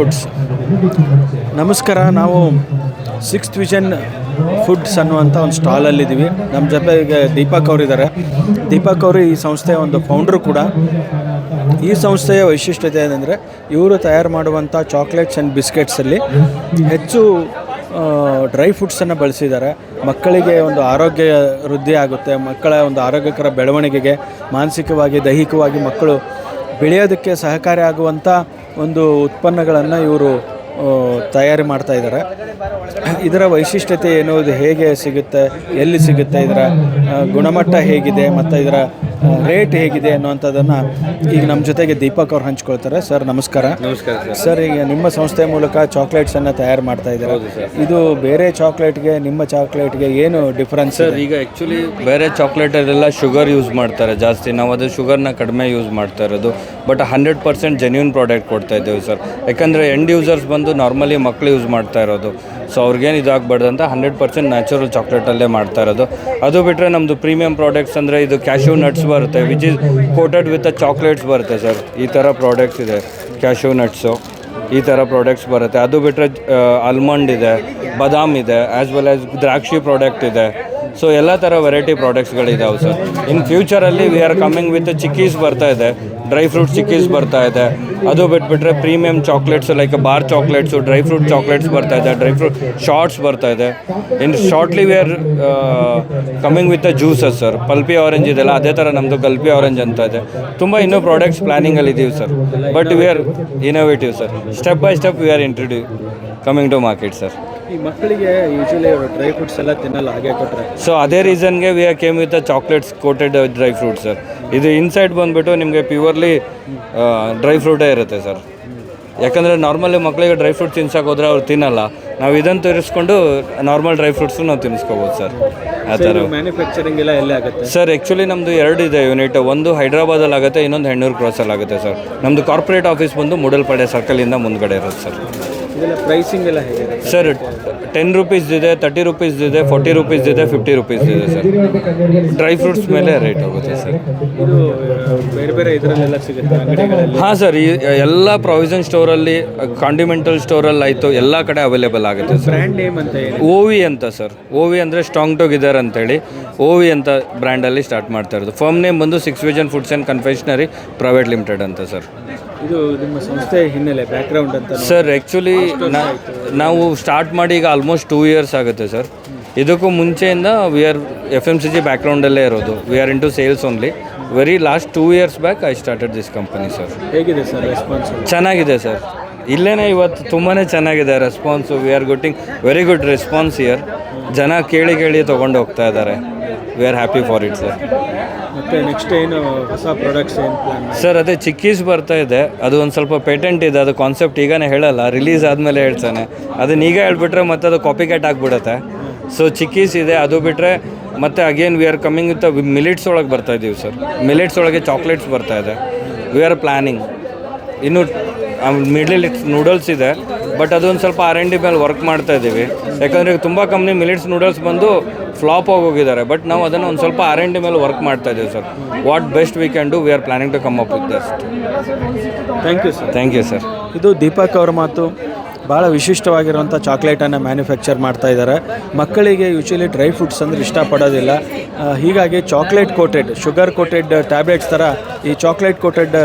Foods ನಮಸ್ಕಾರ, ನಾವು sixth vision foods ಅನ್ನುವಂಥ ಒಂದು ಸ್ಟಾಲಲ್ಲಿದ್ದೀವಿ ನಮ್ಮ ಜೊತೆಗೆ ದೀಪಕ್ ಅವರಿದ್ದಾರೆ. ದೀಪಕ್ ಅವರು ಈ ಸಂಸ್ಥೆಯ ಒಂದು ಫೌಂಡ್ರು ಕೂಡ. ಈ ಸಂಸ್ಥೆಯ ವೈಶಿಷ್ಟ್ಯತೆ ಏನಂದರೆ, ಇವರು ತಯಾರು ಮಾಡುವಂಥ ಚಾಕ್ಲೇಟ್ಸ್ ಆ್ಯಂಡ್ ಬಿಸ್ಕೆಟ್ಸಲ್ಲಿ ಹೆಚ್ಚು ಡ್ರೈ ಫ್ರೂಟ್ಸನ್ನು ಬಳಸಿದ್ದಾರೆ. ಮಕ್ಕಳಿಗೆ ಒಂದು ಆರೋಗ್ಯ ವೃದ್ಧಿ ಆಗುತ್ತೆ. ಮಕ್ಕಳ ಒಂದು ಆರೋಗ್ಯಕರ ಬೆಳವಣಿಗೆಗೆ ಮಾನಸಿಕವಾಗಿ, ದೈಹಿಕವಾಗಿ ಮಕ್ಕಳು ಬೆಳೆಯೋದಕ್ಕೆ ಸಹಕಾರಿ ಆಗುವಂಥ ಒಂದು ಉತ್ಪನ್ನಗಳನ್ನು ಇವರು ತಯಾರಿ ಮಾಡ್ತಾ ಇದ್ದಾರೆ ಇದರ ವೈಶಿಷ್ಟ್ಯತೆ ಇದು ಹೇಗೆ ಸಿಗುತ್ತೆ, ಎಲ್ಲಿ ಸಿಗುತ್ತೆ, ಇದರ ಗುಣಮಟ್ಟ ಹೇಗಿದೆ, ಮತ್ತು ಇದರ ರೇಟ್ ಹೇಗಿದೆ ಅನ್ನುವಂಥದ್ದನ್ನು ಈಗ ನಮ್ಮ ಜೊತೆಗೆ ದೀಪಕ್ ಅವ್ರು ಹಂಚ್ಕೊಳ್ತಾರೆ. ಸರ್ ನಮಸ್ಕಾರ. ನಮಸ್ಕಾರ ಸರ್. ಈಗ ನಿಮ್ಮ ಸಂಸ್ಥೆ ಮೂಲಕ ಚಾಕ್ಲೇಟ್ಸನ್ನು ತಯಾರು ಮಾಡ್ತಾ ಇದ್ದಾರೆ? ಇದು ಬೇರೆ ಚಾಕ್ಲೇಟ್ಗೆ ನಿಮ್ಮ ಚಾಕ್ಲೇಟ್ಗೆ ಏನು ಡಿಫ್ರೆನ್ಸ್ ಸರ್ ಈಗ ಆ್ಯಕ್ಚುಲಿ ಬೇರೆ ಚಾಕ್ಲೇಟಲ್ಲೆಲ್ಲ ಶುಗರ್ ಯೂಸ್ ಮಾಡ್ತಾರೆ ಜಾಸ್ತಿ. ನಾವು ಅದು ಶುಗರ್ನ ಕಡಿಮೆ ಯೂಸ್ ಮಾಡ್ತಾ ಇರೋದು. But hundred percent genuine product ಕೊಡ್ತಾ ಇದ್ದೇವೆ ಸರ್. ಯಾಕಂದರೆ ಎಂಡ್ ಯೂಸರ್ಸ್ ಬಂದು ನಾರ್ಮಲಿ ಮಕ್ಕಳು ಯೂಸ್ ಮಾಡ್ತಾ ಇರೋದು. ಸೊ ಅವ್ರಿಗೇನು ಇದಾಗಬಾರ್ದು ಅಂತ ಹಂಡ್ರೆಡ್ ಪರ್ಸೆಂಟ್ ನ್ಯಾಚುರಲ್ ಚಾಕ್ಲೇಟಲ್ಲೇ ಮಾಡ್ತಾ ಇರೋದು. ಅದು ಬಿಟ್ಟರೆ ನಮ್ಮದು ಪ್ರೀಮಿಯಂ ಪ್ರಾಡಕ್ಟ್ಸ್ ಅಂದರೆ ಇದು ಕ್ಯಾಶ್ಯೂ ನಟ್ಸ್ ಬರುತ್ತೆ which is coated with chocolates ಬರುತ್ತೆ ಸರ್ ಈ ಥರ ಪ್ರಾಡಕ್ಟ್ಸ್ ಇದೆ ಕ್ಯಾಶ್ಯೂ ನಟ್ಸು ಈ ಥರ ಪ್ರಾಡಕ್ಟ್ಸ್ ಬರುತ್ತೆ. ಅದು ಬಿಟ್ಟರೆ ಆಲ್ಮಂಡ್ ಇದೆ, ಬದಾಮ್ ಇದೆ ಆ್ಯಸ್ ವೆಲ್ ಆ್ಯಸ್ ದ್ರಾಕ್ಷಿ ಪ್ರಾಡಕ್ಟ್ ಇದೆ. ಸೊ ಎಲ್ಲ ಥರ ವೆರೈಟಿ ಪ್ರಾಡಕ್ಟ್ಸ್ಗಳಿದಾವೆ sir in ಫ್ಯೂಚರಲ್ಲಿ we are coming with chikkis ಬರ್ತಾ ಇದೆ. ಡ್ರೈ ಫ್ರೂಟ್ ಚಿಕ್ಕೀಸ್ ಬರ್ತಾ ಇದೆ. ಅದು ಬಿಟ್ಬಿಟ್ರೆ premium chocolates like bar chocolates dry fruit chocolates ಬರ್ತಾ ಇದೆ ಡ್ರೈ ಫ್ರೂಟ್ ಶಾರ್ಟ್ಸ್ ಬರ್ತಾ ಇದೆ. In shortly we are coming with juices sir pulpy orange ಇದೆಲ್ಲ ಅದೇ ಥರ ನಮ್ಮದು ಗಲ್ಪಿ ಆರೆಂಜ್ ಅಂತ ಇದೆ. ತುಂಬ ಇನ್ನೂ ಪ್ರಾಡಕ್ಟ್ಸ್ ಪ್ಲಾನಿಂಗಲ್ಲಿ ಇದ್ದೀವಿ sir but we are innovative sir step by step we are introduce coming to market sir ಈ ಮಕ್ಕಳಿಗೆ ಯೂಶಲಿ ಡ್ರೈ ಫ್ರೂಟ್ಸ್ ಎಲ್ಲ ತಿನ್ನಲ್ಲ ಹಾಗೆ ಕೊಟ್ಟರೆ ಸೊ ಅದೇ ರೀಸನ್ಗೆ we are came with chocolates coated dry fruit sir ಇದು ಇನ್ಸೈಡ್ ಬಂದುಬಿಟ್ಟು ನಿಮಗೆ ಪ್ಯೂರ್ಲಿ ಡ್ರೈ ಫ್ರೂಟೇ ಇರುತ್ತೆ ಸರ್ ಯಾಕಂದರೆ ನಾರ್ಮಲಿ ಮಕ್ಕಳಿಗೆ ಡ್ರೈ ಫ್ರೂಟ್ ತಿನ್ಸಕ್ಕೆ ಹೋದ್ರೆ ಅವ್ರು ತಿನ್ನಲ್ಲ. ನಾವು ಇದನ್ನು ತರಿಸ್ಕೊಂಡು ನಾರ್ಮಲ್ ಡ್ರೈ ಫ್ರೂಟ್ಸು ನಾವು ತಿನ್ನಿಸ್ಕೋಬೋದು ಸರ್ ಆ ಥರ ಮ್ಯಾನುಫ್ಯಾಕ್ಚರಿಂಗ್ ಎಲ್ಲ ಎಲ್ಲೇ ಆಗುತ್ತೆ? ಸರ್ ಆ್ಯಕ್ಚುಲಿ ನಮ್ಮದು ಎರಡು ಇದೆ ಯೂನಿಟ್ ಒಂದು ಹೈದ್ರಾಬಾದಲ್ಲಿ ಆಗುತ್ತೆ ಇನ್ನೊಂದು ಹೆಣ್ಣೂರು ಕ್ರಾಸಲ್ಲಿ ಆಗುತ್ತೆ ಸರ್ ನಮ್ಮದು ಕಾರ್ಪೊರೇಟ್ ಆಫೀಸ್ ಬಂದು ಮೂಡಲ್ಪಡೆ ಸರ್ಕಲಿಂದ ಮುಂದ್ಗಡೆ ಇರುತ್ತೆ ಸರ್ ಇದೆಲ್ಲ ಪ್ರೈಸಿಂಗ್ ಎಲ್ಲ ಹೇಗೆ? ಸರ್ ಟೆನ್ ರುಪೀಸ್ ಇದೆ ತರ್ಟಿ ರುಪೀಸ್ ಇದೆ ಫೋರ್ಟಿ ರುಪೀಸ್ ಇದೆ ಫಿಫ್ಟಿ ರುಪೀಸ್ ಇದೆ ಸರ್ ಡ್ರೈ ಫ್ರೂಟ್ಸ್ ಮೇಲೆ ರೇಟ್ ಹೋಗುತ್ತೆ ಸರ್ ಇದು ಬೇರೆ ಬೇರೆ ಇದರಲ್ಲೆಲ್ಲ ಸಿಗುತ್ತೆ ಅಂಗಡಿಗಳಲ್ಲಿ? ಹಾಂ ಸರ್ ಈ ಎಲ್ಲ ಪ್ರಾವಿಷನ್ ಸ್ಟೋರಲ್ಲಿ ಕಾಂಡಿಮೆಂಟಲ್ ಸ್ಟೋರಲ್ಲಿ ಆಯಿತು ಎಲ್ಲ ಕಡೆ ಅವೈಲೇಬಲ್ ಆಗುತ್ತೆ ಸರ್ ಬ್ರ್ಯಾಂಡ್ ನೇಮ್ ಅಂತ ಏನು ಅಂತ ಸರ್ ಓವಿ ಅಂದರೆ ಸ್ಟ್ರಾಂಗ್ ಟುಗೆದರ್ ಅಂತೇಳಿ ಓವಿ ಅಂತ ಬ್ರ್ಯಾಂಡಲ್ಲಿ ಸ್ಟಾರ್ಟ್ ಮಾಡ್ತಾ ಇರೋದು. ಫರ್ಮ್ ನೇಮ್ ಬಂದು six vision foods and confectionery private limited ಅಂತ ಸರ್ ಇದು ನಿಮ್ಮ ಸಂಸ್ಥೆ ಹಿನ್ನೆಲೆ ಬ್ಯಾಕ್ಗ್ರೌಂಡ್ ಅಂತ ನೋಡಿ. ಸರ್ ಆ್ಯಕ್ಚುಲಿ ನಾವು ಸ್ಟಾರ್ಟ್ ಮಾಡಿ ಈಗ ಆಲ್ಮೋಸ್ಟ್ ಟೂ ಇಯರ್ಸ್ ಆಗುತ್ತೆ ಸರ್ ಇದಕ್ಕೂ ಮುಂಚೆಯಿಂದ we are F M C G ಬ್ಯಾಕ್ಗ್ರೌಂಡಲ್ಲೇ ಇರೋದು. We are into sales only very last two years back I started this company sir ಹೇಗಿದೆ ಸರ್ ರೆಸ್ಪಾನ್ಸ್ ಚೆನ್ನಾಗಿದೆ ಸರ್ ಇಲ್ಲೇ ಇವತ್ತು ತುಂಬಾ ಚೆನ್ನಾಗಿದೆ response we are getting very good response here ಜನ ಕೇಳಿ ಕೇಳಿ ತೊಗೊಂಡು ಹೋಗ್ತಾ ಇದ್ದಾರೆ. We are happy for it sir ಮತ್ತೆ ನೆಕ್ಸ್ಟ್ ಏನು ಹೊಸ ಪ್ರಾಡಕ್ಟ್ಸ್ ಏನು ಸರ್ ಅದೇ ಚಿಕ್ಕೀಸ್ ಬರ್ತಾ ಇದೆ. ಅದು ಒಂದು ಸ್ವಲ್ಪ ಪೇಟೆಂಟ್ ಇದೆ. ಅದು ಕಾನ್ಸೆಪ್ಟ್ ಈಗನೇ ಹೇಳಲ್ಲ. ರಿಲೀಸ್ ಆದಮೇಲೆ ಹೇಳ್ತಾನೆ. ಅದನ್ನ ಈಗ ಹೇಳ್ಬಿಟ್ರೆ ಮತ್ತೆ ಅದು ಕಾಪಿ ಕ್ಯಾಟ್ ಆಗಿಬಿಡುತ್ತೆ. ಸೊ ಚಿಕ್ಕೀಸ್ ಇದೆ. ಅದು ಬಿಟ್ಟರೆ ಮತ್ತೆ again we are coming with millets ಒಳಗೆ ಬರ್ತಾ ಇದ್ದೀವಿ ಸರ್ ಮಿಲಿಟ್ಸ್ ಒಳಗೆ ಚಾಕ್ಲೇಟ್ಸ್ ಬರ್ತಾ ಇದೆ. ವಿ ಆರ್ ಪ್ಲ್ಯಾನಿಂಗ್ ಇನ್ನು ಮಿಡ್ಲ್ ನೂಡಲ್ಸ್ ಇದೆ. ಬಟ್ ಅದೊಂದು ಸ್ವಲ್ಪ ಆರ್ ಎನ್ ಡಿ ಮೇಲೆ ವರ್ಕ್ ಮಾಡ್ತಾ ಇದ್ದೀವಿ. ಯಾಕಂದರೆ ತುಂಬ ಕಂಪ್ನಿ ಮಿಲಿಟ್ಸ್ ನೂಡಲ್ಸ್ ಬಂದು ಫ್ಲಾಪ್ ಆಗೋಗಿದ್ದಾರೆ ಬಟ್ ನಾವು ಅದನ್ನು ಒಂದು ಸ್ವಲ್ಪ ಆರ್ ಎನ್ ಡಿ ಮೇಲೆ ವರ್ಕ್ ಮಾಡ್ತಾ ಇದ್ದೀವಿ sir what best we can do we are planning to come up with dust thank you sir thank you sir ಇದು ದೀಪಕ್ ಅವ್ರ ಮಾತು. ಭಾಳ ವಿಶಿಷ್ಟವಾಗಿರುವಂಥ ಚಾಕ್ಲೇಟನ್ನು ಮ್ಯಾನುಫ್ಯಾಕ್ಚರ್ ಮಾಡ್ತಾ ಇದ್ದಾರೆ. ಮಕ್ಕಳಿಗೆ ಯೂಶಲಿ ಡ್ರೈ ಫ್ರೂಟ್ಸ್ ಅಂದರೆ ಇಷ್ಟಪಡೋದಿಲ್ಲ. ಹೀಗಾಗಿ chocolate coated sugar coated tablets ಥರ ಈ ಚಾಕ್ಲೇಟ್ ಕೋಟೆಡ್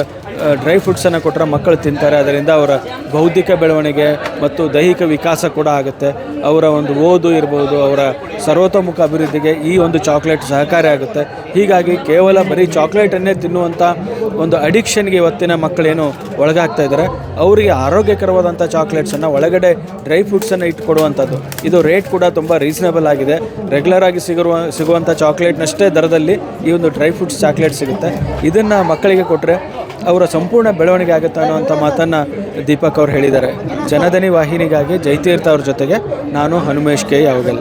ಡ್ರೈ ಫ್ರೂಟ್ಸನ್ನು ಕೊಟ್ಟರೆ ಮಕ್ಕಳು ತಿಂತಾರೆ. ಅದರಿಂದ ಅವರ ಬೌದ್ಧಿಕ ಬೆಳವಣಿಗೆ ಮತ್ತು ದೈಹಿಕ ವಿಕಾಸ ಕೂಡ ಆಗುತ್ತೆ. ಅವರ ಒಂದು ಓದು ಇರ್ಬೋದು, ಅವರ ಸರ್ವತೋಮುಖ ಅಭಿವೃದ್ಧಿಗೆ ಈ ಒಂದು ಚಾಕ್ಲೇಟ್ ಸಹಕಾರಿ ಆಗುತ್ತೆ. ಹೀಗಾಗಿ ಕೇವಲ ಬರೀ ಚಾಕ್ಲೇಟನ್ನೇ ತಿನ್ನುವಂಥ ಒಂದು ಅಡಿಕ್ಷನ್ಗೆ ಇವತ್ತಿನ ಮಕ್ಕಳೇನು ಒಳಗಾಗ್ತಾ ಇದ್ದಾರೆ. ಅವರಿಗೆ ಆರೋಗ್ಯಕರವಾದಂಥ ಚಾಕ್ಲೇಟ್ಸನ್ನು ಒಳಗಡೆ ಡ್ರೈ ಫ್ರೂಟ್ಸನ್ನು ಇಟ್ಕೊಡುವಂಥದ್ದು. ಇದು ರೇಟ್ ಕೂಡ ತುಂಬ ರೀಸನಬಲ್ ಆಗಿದೆ. ರೆಗ್ಯುಲರ್ ಆಗಿ ಸಿಗುವ, ಸಿಗುವಂಥ ಚಾಕ್ಲೇಟ್ನಷ್ಟೇ ದರದಲ್ಲಿ ಈ ಒಂದು ಡ್ರೈ ಫ್ರೂಟ್ಸ್ ಚಾಕ್ಲೇಟ್ ಸಿಗುತ್ತೆ. ಇದನ್ನು ಮಕ್ಕಳಿಗೆ ಕೊಟ್ಟರೆ ಅವರ ಸಂಪೂರ್ಣ ಬೆಳವಣಿಗೆ ಆಗುತ್ತೆ ಅನ್ನೋವಂಥ ಮಾತನ್ನು ದೀಪಕ್ ಅವರು ಹೇಳಿದ್ದಾರೆ. ಜನಧನಿ ವಾಹಿನಿಗಾಗಿ ಜೈತೀರ್ಥ ಅವ್ರ ಜೊತೆಗೆ ನಾನು ಹನುಮೇಶ್ ಕೆ ಯಾವಗಲ್.